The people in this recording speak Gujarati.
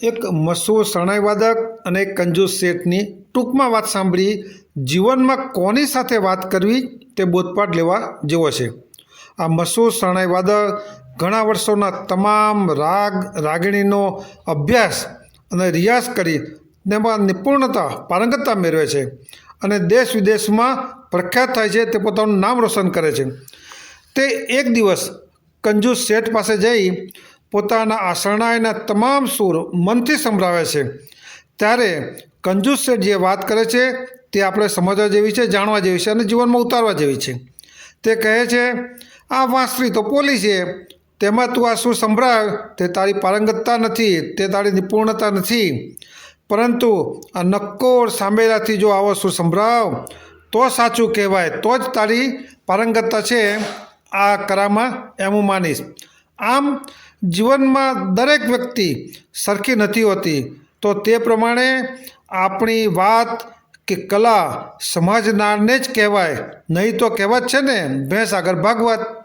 એક મસો શરણાઈવાદક અને કંજૂસ શેઠની ટૂંકમાં વાત સાંભળી, જીવનમાં કોની સાથે વાત કરવી તે બોધપાઠ લેવા જેવો છે. આ મસો શરણાઈવાદક ઘણા વર્ષોના તમામ રાગ, રાગણીનો અભ્યાસ અને રિયાઝ કરી તેમાં નિપુણતા, પારંગતતા મેળવે છે અને દેશ વિદેશમાં પ્રખ્યાત થાય છે તે પોતાનું નામ રોશન કરે છે. તે એક દિવસ કંજૂસ શેઠ પાસે જઈ પોતાના આ તમામ સૂર મનથી સંભળાવે છે. ત્યારે કંજૂસ શેઠ જે વાત કરે છે, તે આપણે સમજવા જેવી છે, જાણવા જેવી છે અને જીવનમાં ઉતારવા જેવી છે. તે કહે છે, આ વાંસરી તો પોલી છે, તેમાં તું આ સૂર સંભળાવ તે તારી પારંગતતા નથી, તે તારી નિપુણતા નથી. પરંતુ આ નક્કોર સાંભળ્યાથી જો આવો સૂર સંભળાવ? તો સાચું કહેવાય, તો જ તારી પારંગતતા છે. આ કરામાં એમ હું માનીશ. આમ જીવનમાં દરેક વ્યક્તિ સરખી નથી હોતી, તો તે પ્રમાણે આપણી વાત કે કલા સમાજનારને જ કહેવાય. નહીં તો કહેવત છે ને, ભેંસ આગળ ભાગવત.